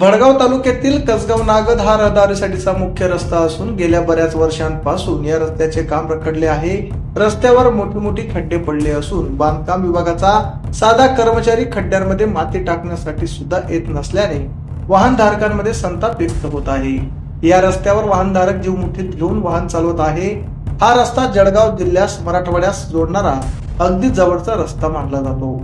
भडगाव तालुक्यातील कसगाव नागद हा रहदारीसाठीचा मुख्य रस्ता असून गेल्या बऱ्याच वर्षांपासून या रस्त्याचे काम रखडले आहे. रस्त्यावर मोठी मोठी खड्डे पडले असून बांधकाम विभागाचा साधा कर्मचारी खड्ड्यांमध्ये माती टाकण्यासाठी सुद्धा येत नसल्याने वाहनधारकांमध्ये संताप व्यक्त होत आहे. या रस्त्यावर वाहनधारक जीव मुठीत घेऊन वाहन चालवत आहे. हा रस्ता जळगाव जिल्ह्यास मराठवाड्यास जोडणारा अगदी जवळचा रस्ता मानला जातो.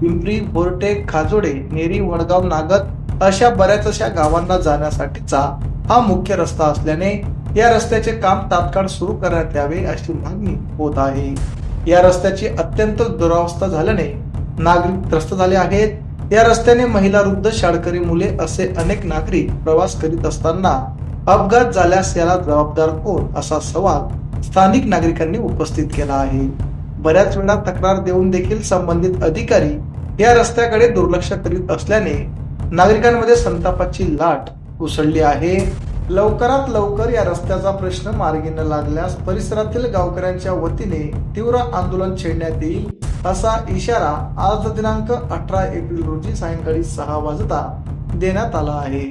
पिंपरी बोरटे खाजोडे नेरी वडगाव नागद अशा बऱ्याचशा गावांना जाण्यासाठीचा हा मुख्य रस्ता असल्याने या रस्त्याचे काम तात्काळ सुरू करण्यात यावे अशी मागणी होत आहे. या रस्त्याची अत्यंत दुरावस्था झाल्याने नागरिक त्रस्त झाले आहेत. या रस्त्याने महिला वृद्ध शाळकरी मुले असे अनेक नागरिक प्रवास करीत असताना अपघात झाल्यास याला जबाबदार कोण असा सवाल स्थानिक नागरिकांनी उपस्थित केला आहे. बऱ्याच वेळा तक्रार देऊन देखील संबंधित अधिकारी या रस्त्याकडे दुर्लक्ष करीत असल्याने नागरिकांमध्ये संतापाची लाट उसळली आहे. लवकरात लवकर या रस्त्याचा प्रश्न मार्गी न लागल्यास परिसरातील गावकऱ्यांच्या वतीने तीव्र आंदोलन छेडण्यात येईल असा इशारा आज दिनांक अठरा एप्रिल रोजी सायंकाळी सहा वाजता देण्यात आला आहे.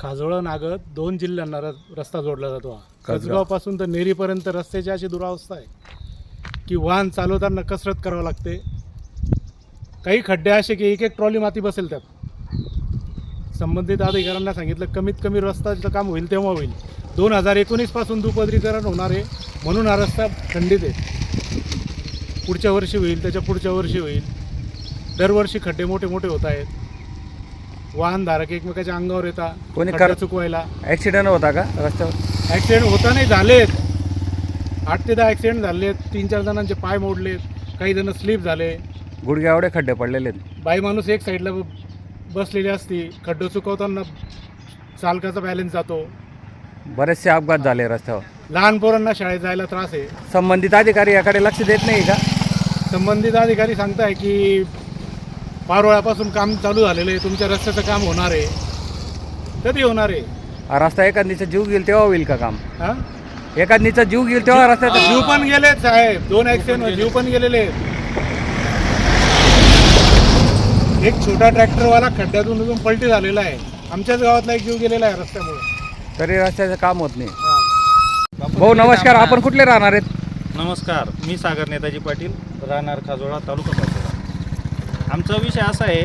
काजोळा नागद दोन जिल्ह्यांना रस्ता जोडला जातो कसगाव. कसगावपासून तर नेरीपर्यंत रस्त्याची अशी दुरावस्था आहे की वाहन चालवताना कसरत करावं लागते. काही खड्डे असे की एक एक ट्रॉली माती बसेल त्यात. संबंधित अधिकाऱ्यांना सांगितलं कमीत कमी रस्त्याचं काम होईल तेव्हा होईल. दोन हजार एकोणीसपासून दुपदरीकरण होणार आहे म्हणून हा रस्ता खंडित आहे. पुढच्या वर्षी होईल त्याच्या पुढच्या वर्षी होईल. दरवर्षी खड्डे मोठे मोठे होत आहेत. वाहनधारक एकमेकाच्या अंगावर येतात कोणी खड्डे कर- चुकवायला. ऍक्सिडेंट होता का रस्त्यावर? ॲक्सिडेंट होता नाही झालेत. आठ ते दहा ॲक्सिडेंट झालेत तीन चार जणांचे पाय मोडलेत काही जण स्लिप झाले. गुडघ्या एवढे खड्डे पडलेले आहेत. बाई माणूस एक साईडला बसलेली असती खड्डे चुकवताना चालकाचा बॅलन्स जातो. बरेचसे अपघात झाले रस्त्यावर. लहान पोरांना शाळेत जायला त्रास आहे. संबंधित अधिकारी याकडे लक्ष देत नाही का? संबंधित अधिकारी सांगताय की पारोळ्यापासून काम चालू झालेलं आहे तुमच्या रस्त्याचं काम होणार आहे. कधी होणार आहे? हा रस्ता एखादीचा जीव घेईल तेव्हा होईल का काम? हा? एखादीचा जीव घेईल तेव्हा रस्त्याचा जीव पण गेलेत साहेब. दोन ॲक्सिडेंट जीव पण गेलेले आहेत. एक छोटा ट्रॅक्टरवाला खड्ड्यातून उजून पलटी झालेला आहे. आमच्याच गावातला एक जीव गेलेला आहे रस्त्यामुळे. तरी रस्त्याचं काम होत नाही. भाऊ नमस्कार. आपण कुठले राहणार आहेत? नमस्कार. मी सागर नेताजी पाटील राहणार खाजोळा तालुका पाचोळा आमचा विषय असा आहे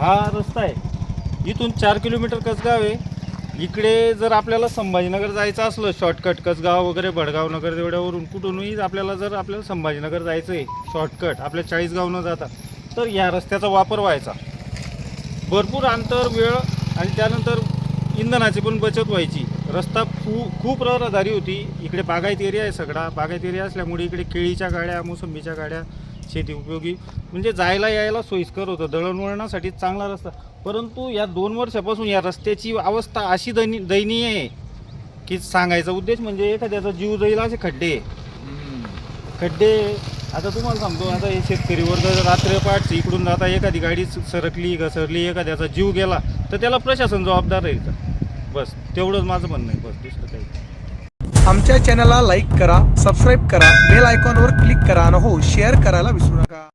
हा रस्ता आहे. इथून चार किलोमीटर कसगाव आहे. इकडे जर आपल्याला संभाजीनगर जायचं असलं शॉर्टकट कसगाव वगैरे भडगाव नगर तेवढ्यावरून कुठूनही आपल्याला जर आपल्याला संभाजीनगर जायचं आहे शॉर्टकट आपल्या चाळीसगाव न जाता तर या रस्त्याचा वापर व्हायचा. भरपूर अंतर वेळ आणि त्यानंतर इंधनाची पण बचत व्हायची. रस्ता खू खूप रहदारी होती. इकडे बागायत एरिया आहे सगळा. बागायत एरिया असल्यामुळे इकडे केळीच्या गाड्या मोसंबीच्या गाड्या शेती उपयोगी. म्हणजे जायला यायला सोयीस्कर होतं. दळणवळणासाठी चांगला रस्ता. परंतु या दोन वर्षापासून या रस्त्याची अवस्था अशी दैनी दयनीय आहे की सांगायचा उद्देश म्हणजे एखाद्याचा जीव जाईल असे खड्डे. खड्डे आता तुम्हाला सांगतो आता हे शेतकरीवर जर रात्रपाठ इकडून जाता एखादी गाडी सरकली घसरली एखाद्याचा जीव गेला तर त्याला प्रशासन जबाबदार राहील का? बस तेवढंच माझं म्हणणं आहे बस दुसरं काही आमच्या चॅनलला लाईक करा सबस्क्राईब करा बेल आयकॉनवर क्लिक करा आणि हो शेअर करायला विसरू नका.